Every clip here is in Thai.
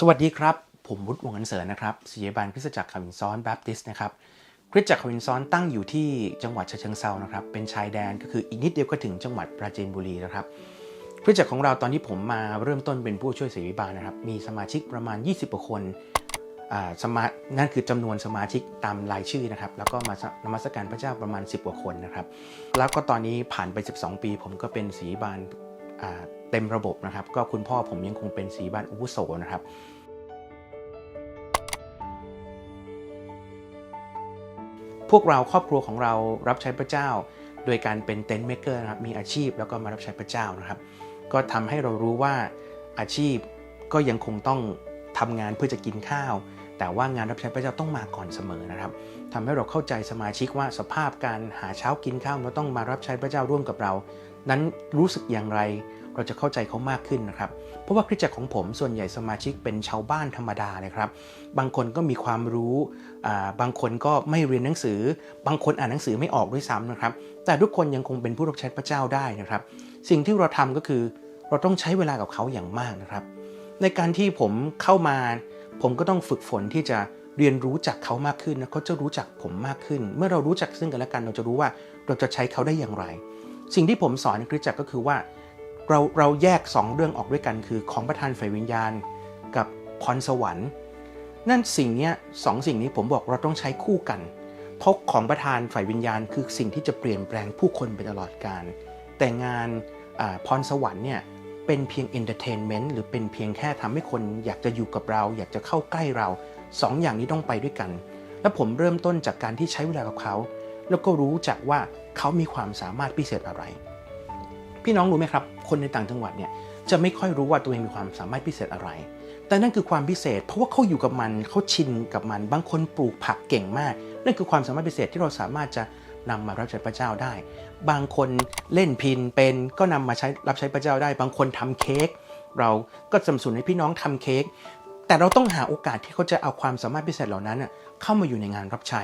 สวัสดีครับ ผมวุฒิวงศ์อันเสริญนะครับศิยาบาลคริสตจักรคาวินซ้อนแบปติสต์นะครับคริสตจักรคาวินซ้อนตั้งอยู่ที่จังหวัดเชิงเซานะครับเป็นชายแดนก็คืออีกนิดเดียวก็ถึงจังหวัดปราจีนบุรีนะครับคริสตจักรของเราตอนที่ผมมาเริ่มต้นเป็นผู้ช่วยศิริบาลนะครับมีสมาชิกประมาณ 20กว่าคนสมานั่นคือจำนวนสมาชิกตามรายชื่อนะครับ แล้วก็มานมัสการพระเจ้าประมาณ 10 กว่าคนนะครับ แล้วก็ตอนนี้ผ่านไป 12 ปี ผมก็เป็นศิริบาล เต็มระบบนะครับ ก็คุณพ่อผมยังคงเป็นศิริบาลอุวุโสนะครับพวกเราครอบครัวของเรารับใช้พระเจ้า โดยการเป็นเต็นท์เมกเกอร์นะครับมีอาชีพแล้วก็มารับใช้พระเจ้านะครับ ก็ทำให้เรารู้ว่าอาชีพก็ยังคงต้องทำงานเพื่อจะกินข้าว แต่ว่างานรับใช้พระเจ้าต้องมาก่อนเสมอนะครับทำให้เราเข้าใจสมาชิกว่าสภาพการหาเช้ากินข้าวเราต้องมารับใช้พระเจ้าร่วมกับเรา นั้นรู้สึกอย่างไร เราจะเข้าใจเขามากขึ้นนะครับ เพราะว่าคริสตจักรของผมส่วนใหญ่สมาชิกเป็นชาวบ้านธรรมดาเลยครับ บางคนก็มีความรู้ บางคนก็ไม่เรียนหนังสือ บางคนอ่านหนังสือไม่ออกด้วยซ้ำนะครับ แต่ทุกคนยังคงเป็นผู้รับใช้พระเจ้าได้นะครับ สิ่งที่เราทำก็คือเราต้องใช้เวลากับเขาอย่างมากนะครับ ในการที่ผมเข้ามา ผมก็ต้องฝึกฝนที่จะเรียนรู้จักเขามากขึ้นนะเขาจะรู้จักผมมากขึ้น เมื่อเรารู้จักซึ่งกันและกัน เราจะรู้ว่าเราจะใช้เขาได้อย่างไร สิ่งที่ผมสอนในคริสตจักรก็คือว่าเราเราแยก 2 เรื่องออกด้วยกันคือของประทานฝ่ายวิญญาณ กับพรสวรรค์ นั่นสิ่งเนี้ยสองสิ่งนี้ผมบอกเราต้องใช้คู่กัน เพราะของประทานฝ่ายวิญญาณ คือสิ่งที่จะเปลี่ยนแปลงผู้คนไปตลอดกาลแต่งานพรสวรรค์เนี่ยเป็นเพียงเอนเตอร์เทนเมนต์หรือเป็นเพียงแค่ทำให้คนอยากจะอยู่กับเรา อยากจะเข้าใกล้เราสองอย่างนี้ต้องไปด้วยกัน แล้วผมเริ่มต้นจากการที่ใช้เวลากับเขา แล้วก็รู้จักว่า เขามีความสามารถพิเศษอะไร พี่น้องรู้ไหมครับ คนในต่างจังหวัดเนี่ยจะไม่ค่อยรู้ว่าตัวเองมีความสามารถพิเศษอะไร แต่นั่นคือความพิเศษ เพราะว่าเขาอยู่กับมันเขาชินกับมัน บางคนปลูกผักเก่งมาก นั่นคือความสามารถพิเศษที่เราสามารถจะนำมารับใช้พระเจ้าได้ บางคนเล่นพินเป็นก็นำมาใช้รับใช้พระเจ้าได้ บางคนทำเค้กเราก็สนับสนุนให้พี่น้องทำเค้ก แต่เราต้องหาโอกาสที่เขาจะเอาความสามารถพิเศษเหล่านั้นเข้ามาอยู่ในงานรับใช้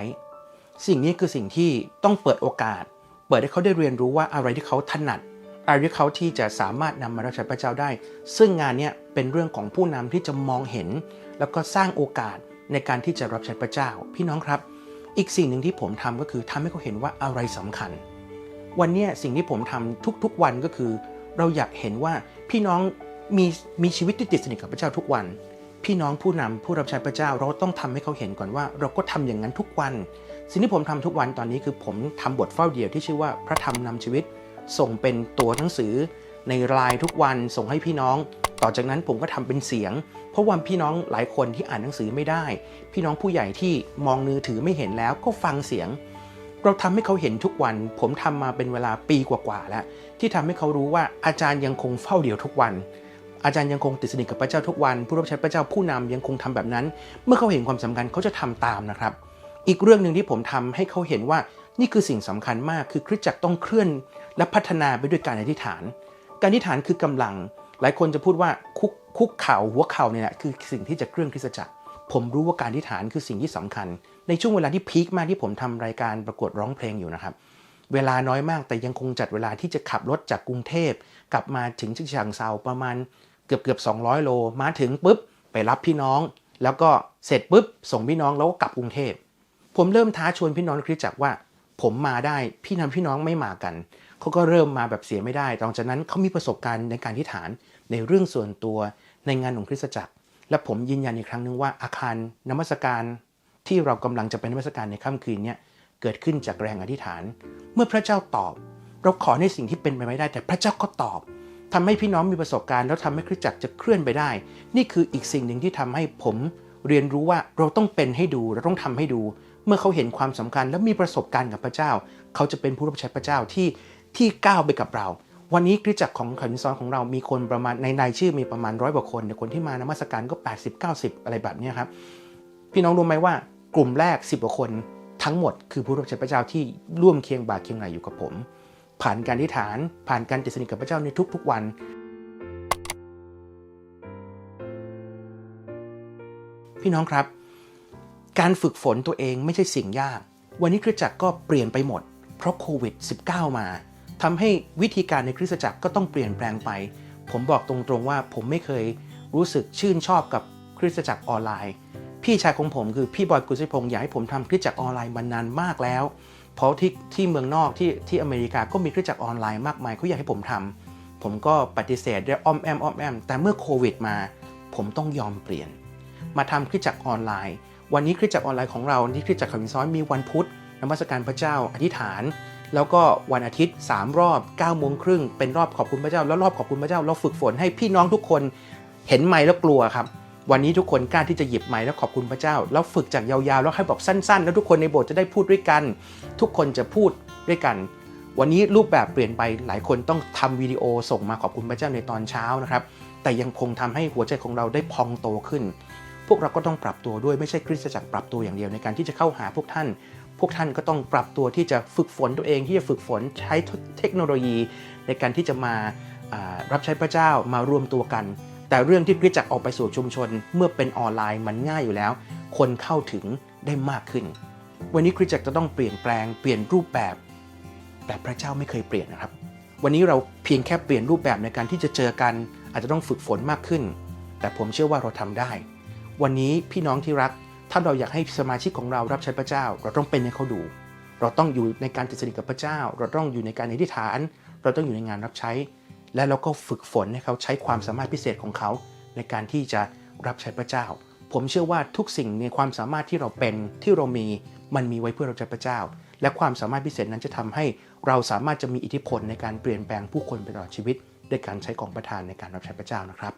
สิ่งนี้คือสิ่งที่ต้องเปิดโอกาส ปิดให้เขาได้เรียนรู้ว่าอะไรที่เขาถนัดอะไรที่เขาที่จะสามารถนำมารับใช้พระเจ้าได้ ซึ่งงานนี้เป็นเรื่องของผู้นำที่จะมองเห็น แล้วก็สร้างโอกาสในการที่จะรับใช้พระเจ้า พี่น้องครับ อีกสิ่งหนึ่งที่ผมทำก็คือทำให้เขาเห็นว่าอะไรสำคัญ วันนี้สิ่งที่ผมทำทุกๆวันก็คือ เราอยากเห็นว่าพี่น้องมีมีชีวิตที่ติดสนิทกับพระเจ้าทุกวัน พี่น้องผู้นำผู้รับใช้พระเจ้าเราต้องทำให้เขาเห็นก่อนว่า เราก็ทำอย่างนั้นทุกวัน สิ่งที่ผมทำทุกวันตอนนี้คือผมทำบทเฝ้าเดี่ยวที่ชื่อว่าพระธรรมนำชีวิต ส่งเป็นตัวหนังสือ ในไลน์ทุกวันส่งให้พี่น้อง ต่อจากนั้นผมก็ทำเป็นเสียง เพราะว่าพี่น้องหลายคนที่อ่านหนังสือไม่ได้ พี่น้องผู้ใหญ่ที่มองมือถือไม่เห็นแล้วก็ฟังเสียง เราทำให้เขาเห็นทุกวัน ผมทำมาเป็นเวลาปีกว่าๆแล้ว ที่ทำให้เขารู้ว่าอาจารย์ยังคงเฝ้าเดี่ยวทุกวันอาจารย์ยังคงติดสนิทกับพระเจ้าทุกวัน ผู้รับใช้พระเจ้าผู้นำยังคงทำแบบนั้น เมื่อเขาเห็นความสำคัญเขาจะทำตามนะครับ อีกเรื่องหนึ่งที่ผมทำให้เขาเห็นว่านี่คือสิ่งสำคัญมากคือคริสตจักรต้องเคลื่อน และพัฒนาไปด้วยการอธิษฐาน การอธิษฐานคือกำลัง หลายคนจะพูดว่าคุกคุกเข่าหัวเข่าเนี่ยแหละคือสิ่งที่จะเคลื่อนคริสตจักร ผมรู้ว่าการอธิษฐานคือสิ่งที่สำคัญ ในช่วงเวลาที่พีคมากที่ผมทำรายการประกวดร้องเพลงอยู่นะครับ เวลาน้อยมากแต่ยังคงจัดเวลาที่จะขับรถจากกรุงเทพ กลับมาถึงเชิงเซาประมาณเกือบเกือบ200 โล มาถึงปุ๊บไปรับพี่น้อง แล้วก็เสร็จปุ๊บส่งพี่น้องแล้วก็กลับกรุงเทพ ผมเริ่มท้าชวนพี่น้องคริสตจักรว่า ผมมาได้พี่นำพี่น้องไม่มากันเขาก็เริ่มมาแบบเสียไม่ได้หลังจากนั้นเขามีประสบการณ์ในการที่ฐานในเรื่องส่วนตัวในงานของคริสตจักร และผมยืนยันอีกครั้งหนึ่งว่าอาคารนมัสการที่เรากำลังจะไปนมัสการในค่ำคืนนี้เกิดขึ้นจากแรงอธิษฐาน เมื่อพระเจ้าตอบ เราขอในสิ่งที่เป็นไปไม่ได้ แต่พระเจ้าก็ตอบทำให้พี่น้องมีประสบการณ์ แล้วทำให้คริสตจักรจะเคลื่อนไปได้ นี่คืออีกสิ่งหนึ่งที่ทำให้ผมเรียนรู้ว่าเราต้องเป็นให้ดูเราต้องทำให้ดู เมื่อเขาเห็นความสำคัญและมีประสบการณ์กับพระเจ้า เขาจะเป็นผู้รับใช้พระเจ้าที่ที่ก้าวไปกับเรา วันนี้คริสตจักรของขันซอนของเรามีคนประมาณในรายชื่อมีประมาณร้อยกว่าคนแต่คนที่มานมัสการก็ 80 90 อะไรแบบนี้ครับพี่น้องรู้ไหมว่ากลุ่มแรก 10กว่าคนทั้งหมดคือผู้รับใช้พระเจ้าที่ร่วมเคียงบ่าเคียงไหลอยู่กับผม ผ่านการอธิฐาน ผ่านการติดสนิทกับพระเจ้าในทุกๆวันพี่น้องครับ การฝึกฝนตัวเองไม่ใช่สิ่งยาก วันนี้คริสตจักรก็เปลี่ยนไปหมด เพราะโควิด -19 มาทำให้วิธีการในคริสตจักรก็ต้องเปลี่ยนแปลงไป ผมบอกตรงๆว่าผมไม่เคยรู้สึกชื่นชอบกับคริสตจักรออนไลน์ พี่ชายของผมคือพี่บอยกุศิพงศ์อยากให้ผมทำคริสตจักรออนไลน์มานานมากแล้ว เพราะที่ที่เมืองนอกที่ที่อเมริกาก็มีคริสตจักรออนไลน์มากมายเขาอยากให้ผมทำผมก็ปฏิเสธด้วยอ้อมแอมอ้อมแอมแต่เมื่อโควิดมา ผมต้องยอมเปลี่ยน มาทำคริสตจักรออนไลน์ วันนี้คริสตจักรออนไลน์ของเราที่คริสตจักรขมินซ้อนมีวันพุธนมัสการพระเจ้าอธิษฐาน แล้วก็วันอาทิตย์ 3 รอบ9โมงครึ่งเป็นรอบขอบคุณพระเจ้า แล้วรอบขอบคุณพระเจ้าเราฝึกฝนให้พี่น้องทุกคนเห็นไม้แล้วกลัวครับ วันนี้ทุกคนกล้าที่จะหยิบไม้แล้วขอบคุณพระเจ้า แล้วฝึกจากยาวๆ แล้วให้บอกสั้นๆ แล้วทุกคนในโบสถ์จะได้พูดด้วยกัน ทุกคนจะพูดด้วยกัน วันนี้รูปแบบเปลี่ยนไปหลายคนต้องทำวิดีโอส่งมาขอบคุณพระเจ้าในตอนเช้านะครับแต่ยังคงทำให้หัวใจของเราได้พองโตขึ้น วกเราก็ต้องปรับตัวด้วยไม่ใช่คริสตจักรปรับตัวอย่างเดียวในการที่จะเข้าหาพวกท่าน พวกท่านก็ต้องปรับตัวที่จะฝึกฝนตัวเองที่จะฝึกฝนใช้เทคโนโลยี ในการที่จะมารับใช้พระเจ้ามารวมตัวกัน แต่เรื่องที่คริสตจักรออกไปสู่ชุมชน เมื่อเป็นออนไลน์มันง่ายอยู่แล้ว คนเข้าถึงได้มากขึ้น วันนี้คริสตจักรจะต้องเปลี่ยนแปลงเปลี่ยนรูปแบบ แต่พระเจ้าไม่เคยเปลี่ยนนะครับ วันนี้เราเพียงแค่เปลี่ยนรูปแบบในการที่จะเจอกัน อาจจะต้องฝึกฝนมากขึ้น แต่ผมเชื่อว่าเราทำได้ วันนี้พี่น้องที่รัก ถ้าเราอยากให้สมาชิกของเรารับใช้พระเจ้า เราต้องเป็นให้เขาดู เราต้องอยู่ในการติดสนิทกับพระเจ้า เราต้องอยู่ในการอธิษฐาน เราต้องอยู่ในงานรับใช้ และเราก็ฝึกฝนให้เขาใช้ความสามารถพิเศษของเขา ในการที่จะรับใช้พระเจ้า ผมเชื่อว่าทุกสิ่งในความสามารถที่เราเป็นที่เรามีมันมีไว้เพื่อเรับใช้พระเจ้า และความสามารถพิเศษนั้นจะทำให้เราสามารถจะมีอิทธิพลในการเปลี่ยนแปลงผู้คนไปตลอดชีวิตด้วยการใช้ของประทานในการรับใช้พระเจ้านะครับ